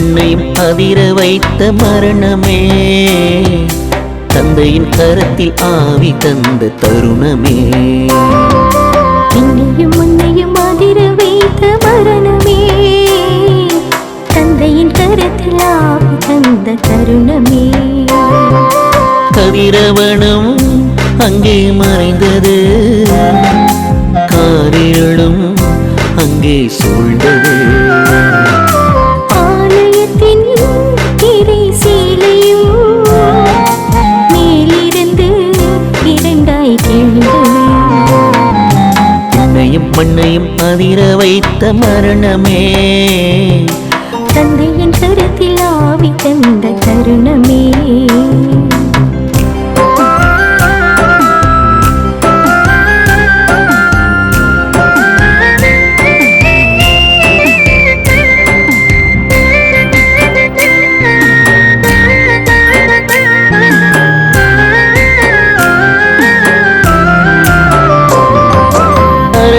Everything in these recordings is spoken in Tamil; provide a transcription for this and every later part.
மண்ணையும் அதிர வைத்த மரணமே. தந்தையின் கரத்தில் ஆவி தந்த தருணமே. விண்ணையும் முன்னையும் அதிர வைத்த மரணமே. தந்தையின் கரத்தில் ஆவி தந்த தருணமே. கதிரவனும் அங்கே மறைந்தது. காரிருளும் அங்கே சூழ்ந்தது. மண்ணையும் அதிர வைத்த மரணமே. தந்தையின் கருத்தில் ஆவி தந்த தருணமே.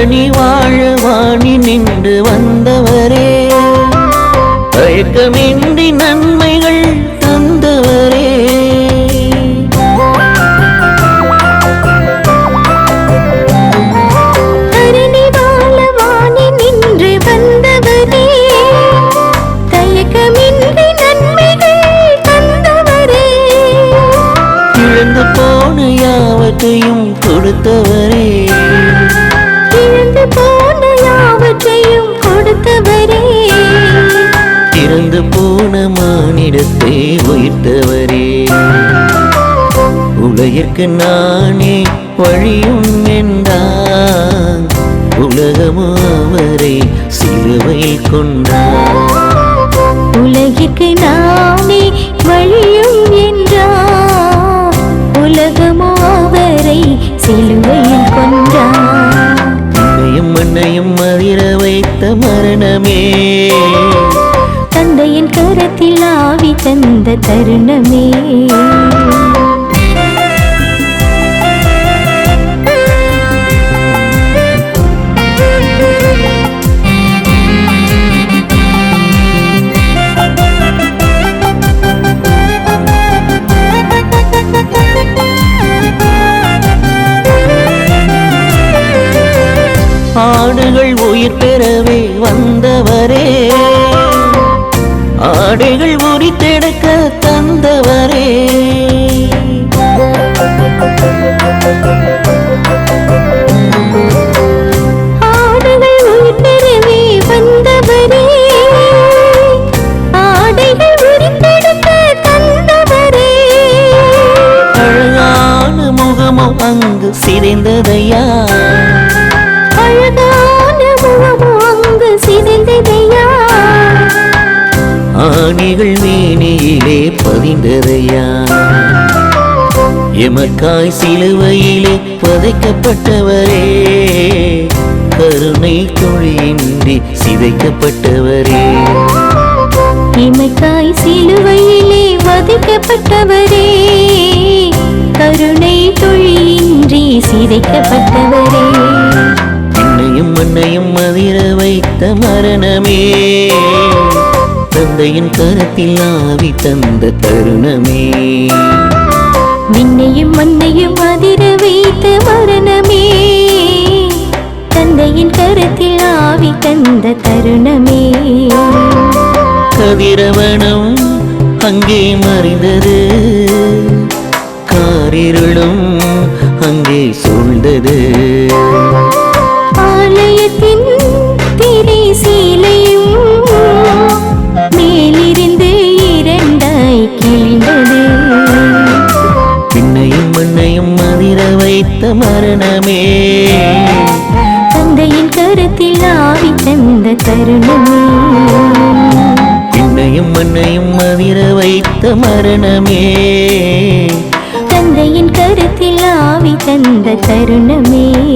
வாழ வாணி நின்று வந்தவரே. தயக்கமின்றி நன்மைகள் தந்தவரே. தரணி வாழ வாணி நின்று வந்தவரே. தயக்கமின்றி நன்மைகள் தந்தவரே. போன யாவற்றையும் கொடுத்தவரே. இழந்து போன யாவற்றையும் கொடுத்தவரே. இறந்து போன மானிடத்தை உயிர்த்தவரே. உலகிற்கு நானே வழியும் என்றான். உலகமோ அவரை சிலுவையில் கொண்டார் உலகிற்கு நானே வழியும் என்றார் உலகமோ அவரை சிலுவையில் மரணமே தந்தையின் கரத்தில் ஆவி தந்த தருணமே. ஆடுகள் உயிர் பெறவே தந்தவரே. ஆடுகள் உரித்தெடுக்க தந்தவரே. அங்கு சிதைந்ததையா? ஆணிகள் மேனியிலே பதிந்ததையா? எமக்காய் சிலுவையிலே புதைக்கப்பட்டவரே கருணை தொழியின்றி சிதைக்கப்பட்டவரே. இமைக்காய் சிலுவையிலே வதைக்கப்பட்டவரே கருணை தொழியின்றி சிதைக்கப்பட்டவரே. என்னையும் மண்ணையும் அதிர வைத்த மரணமே தந்தையின் கரத்தில் ஆவி தந்த தருணமே. விண்ணையும் மண்ணையும் அதிர வைத்த மரணமே. தந்தையின் கருத்தில் ஆவி தந்த தருணமே. கதிரவனும் அங்கே மறைந்தது. காரிருளும் அங்கே சூழ்ந்தது. ஆவி தந்த தருணமே பின்னையும் மண்ணையும் அதிர வைத்த மரணமே. தந்தையின் கருத்தில் ஆவி தந்த தருணமே